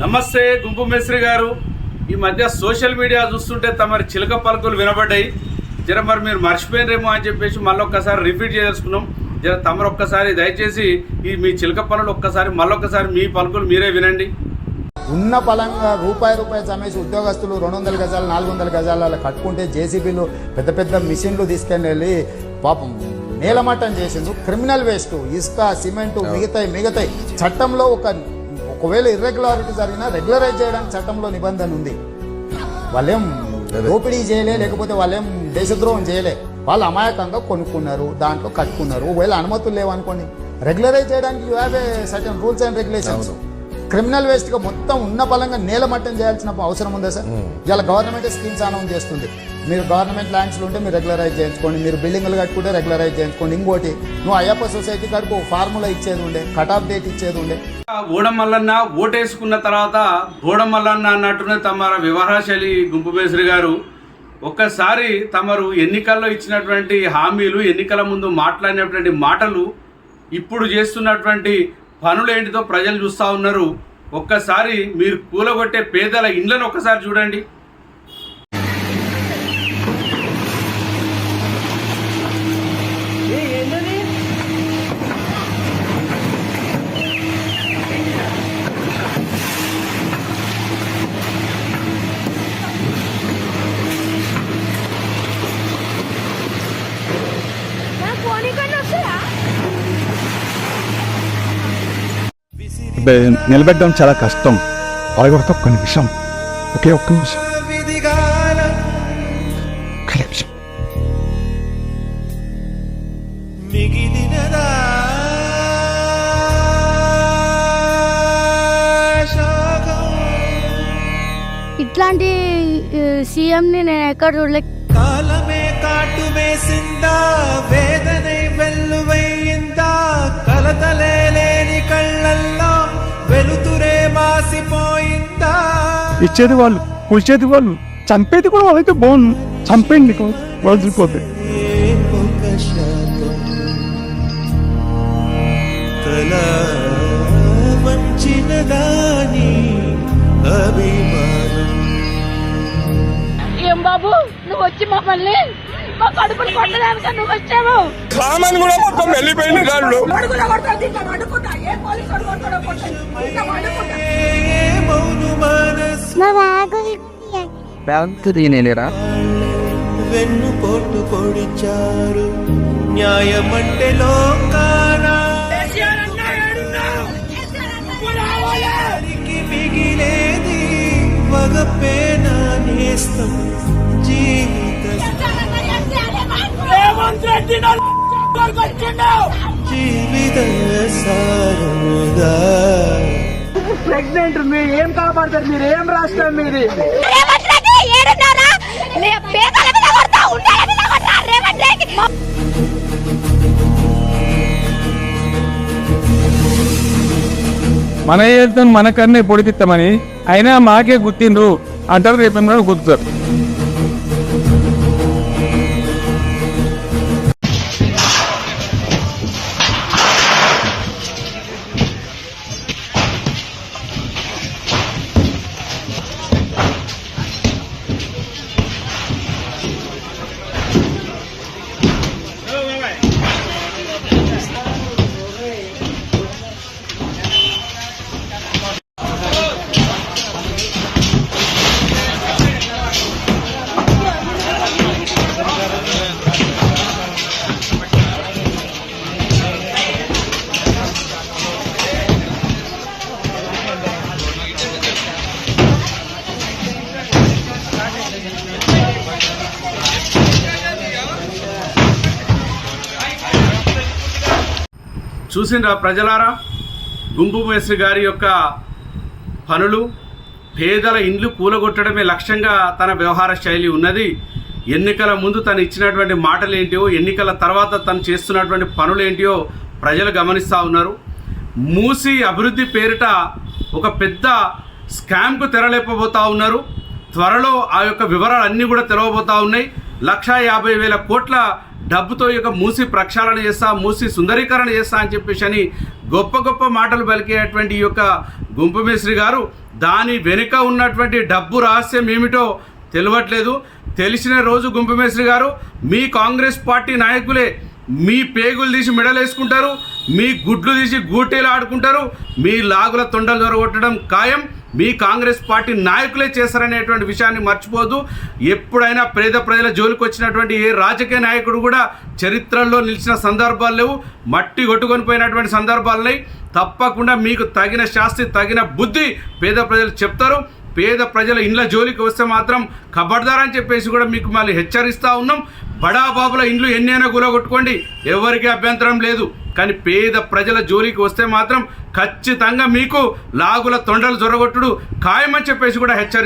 నమస్తే గుంపు మేస్త్రి గారు. ఈ మధ్య సోషల్ మీడియా చూస్తుంటే తమరి చిలక పలుకులు వినబడ్డాయి. జర మరి మీరు మర్చిపోయినరేమో అని చెప్పేసి మళ్ళీ ఒక్కసారి రిపీట్ చేసుకున్నాం జర తమరు ఒక్కసారి దయచేసి ఈ మీ చిలక పనులు ఒక్కసారి మళ్ళొక్కసారి మీ పలుకులు మీరే వినండి. ఉన్న పలంగా రూపాయి రూపాయి చమేసి ఉద్యోగస్తులు రెండు వందల గజాలు నాలుగు వందల గజాలు అలా కట్టుకుంటే జేసీబీలు పెద్ద పెద్ద మిషన్లు తీసుకెళ్ళి వెళ్ళి పాపం నేలమట్టం చేసిండు క్రిమినల్ వేస్ట్ ఇసుక సిమెంట్ మిగతాయి మిగతాయి. చట్టంలో ఒక ఒకవేళ ఇర్రెగ్యులారిటీ జరిగినా రెగ్యులరైజ్ చేయడానికి చట్టంలో నిబంధన ఉంది. వాళ్ళేం దోపిడీ చేయలే లేకపోతే వాళ్ళేం దేశద్రోహం చేయలే. వాళ్ళు అమాయకంగా కొనుక్కున్నారు దాంట్లో కట్టుకున్నారు. ఒకవేళ అనుమతులు లేవనుకోండి రెగ్యులరైజ్ చేయడానికి you have a certain rules and regulations criminal వేస్ట్గా మొత్తం ఉన్న బలంగా నేలమట్టం చేయాల్సిన అవసరం ఉందా సార్? ఇలా గవర్నమెంట్ స్కీమ్స్ అనౌన్స్ చేస్తుంది. మీరు గవర్నమెంట్ ల్యాండ్స్లో ఉంటే మీరు రెగ్యులరైజ్ చేయించుకోండి. మీరు బిల్డింగ్లు కట్టుకుంటే రెగ్యులరైజ్ చేయించుకోండి. ఇంకోటి నువ్వు అయ్యప్ప సొసైటీ కడుపు ఫార్ములా ఇచ్చేది ఉండే కట్ ఆఫ్ డేట్ ఇచ్చేది ఉండే. ఓడమల్లన్న ఓటేసుకున్న తర్వాత ఓడమల్లన్న అన్నట్టునే తమ వివరాశైలి గుంపు మేస్త్రి గారు ఒక్కసారి తమరు ఎన్నికల్లో ఇచ్చినటువంటి హామీలు ఎన్నికల ముందు మాట్లాడినటువంటి మాటలు ఇప్పుడు చేస్తున్నటువంటి పనులు ఏంటిదో ప్రజలు చూస్తూ ఉన్నారు. ఒక్కసారి మీరు కూలగొట్టే పేదల ఇండ్లను ఒక్కసారి చూడండి. నిలబెట్టడం చాలా కష్టం. పడగొడతా ఒక్క నిమిషం. ఒకే ఒక్క నిమిషం. ఇట్లాంటి సీఎంని నేను ఎక్కడ చూడలే. కాలమే కాటు వేసిందా వేదనై ఇచ్చేది వాళ్ళు కూల్చేది వాళ్ళు. చంపేది కూడా వాళ్ళైతే బాగుంది చంపేయండి వదిలిపోతే ఏ బాబు నువ్వు వచ్చి మమ్మల్ని మా కడుపులు కొట్టడానికి నువ్వు వచ్చావు. సామాన్ కూడా మొత్తం వెళ్ళిపోయింది దాంట్లో బ్యాంకు తీయలేరా వెన్ను పోటు పొడిచారు. న్యాయమంటే లోకానా? మిగిలేది వగపేనా నేస్తం జీవిత జీవిత సారముగా ప్రెగ్నెంట్ మీరు ఏం కాపాడతారు? మీరు ఏం రాష్ట్రం మీది? మన ఏదో మనకన్నే పొడిపిస్తామని అయినా మాకే గుర్తిండ్రు. అంటారు రేపు గుర్తుతారు చూసిండ్రా ప్రజలారా? గుంపు మేస్త్రి గారి యొక్క పనులు పేదల ఇండ్లు కూలగొట్టడమే లక్ష్యంగా తన వ్యవహార శైలి ఉన్నది. ఎన్నికల ముందు తను ఇచ్చినటువంటి మాటలు ఏంటియో ఎన్నికల తర్వాత తను చేస్తున్నటువంటి పనులు ఏంటియో ప్రజలు గమనిస్తూ ఉన్నారు. మూసి అభివృద్ధి పేరిట ఒక పెద్ద స్కామ్కు తెరలేపబోతా ఉన్నారు. త్వరలో ఆ యొక్క వివరాలు అన్నీ కూడా తెలవబోతా ఉన్నాయి. లక్షా యాభై వేల కోట్ల డబ్బుతో యొక్క మూసి ప్రక్షాళన చేస్తా మూసి సుందరీకరణ చేస్తా అని చెప్పేసి అని గొప్ప గొప్ప మాటలు పలికేటువంటి ఈ యొక్క గుంపమేశ్వరి గారు దాని వెనుక ఉన్నటువంటి డబ్బు రహస్యం ఏమిటో తెలియట్లేదు తెలిసిన రోజు గుంపమేశ్వరి గారు మీ కాంగ్రెస్ పార్టీ నాయకులే మీ పేగులు తీసి మెడలేసుకుంటారు మీ గుడ్లు తీసి గూటీలు ఆడుకుంటారు మీ లాగుల తొండలు దొరగొట్టడం ఖాయం. మీ కాంగ్రెస్ పార్టీ నాయకులే చేశారనేటువంటి విషయాన్ని మర్చిపోదు. ఎప్పుడైనా పేద ప్రజల జోలికి వచ్చినటువంటి ఏ రాజకీయ నాయకుడు కూడా చరిత్రలో నిలిచిన సందర్భాలు లేవు. మట్టి కొట్టుకొని పోయినటువంటి సందర్భాలు తప్పకుండా మీకు తగిన శాస్తి తగిన బుద్ధి పేద ప్రజలు చెప్తారు. పేద ప్రజల ఇండ్ల జోలికి వస్తే మాత్రం కబడ్దార్ అని చెప్పేసి కూడా మీకు మళ్ళీ హెచ్చరిస్తూ ఉన్నాం. బడాబాబుల ఇండ్లు ఎన్నైనా గులగొట్టుకోండి. ఎవరికి అభ్యంతరం లేదు. కానీ పేద ప్రజల జోలికి వస్తే మాత్రం ఖచ్చితంగా మీకు లాగుల తొండలు జొరగొట్టుడు ఖాయమని చెప్పేసి కూడా హెచ్చరిస్తారు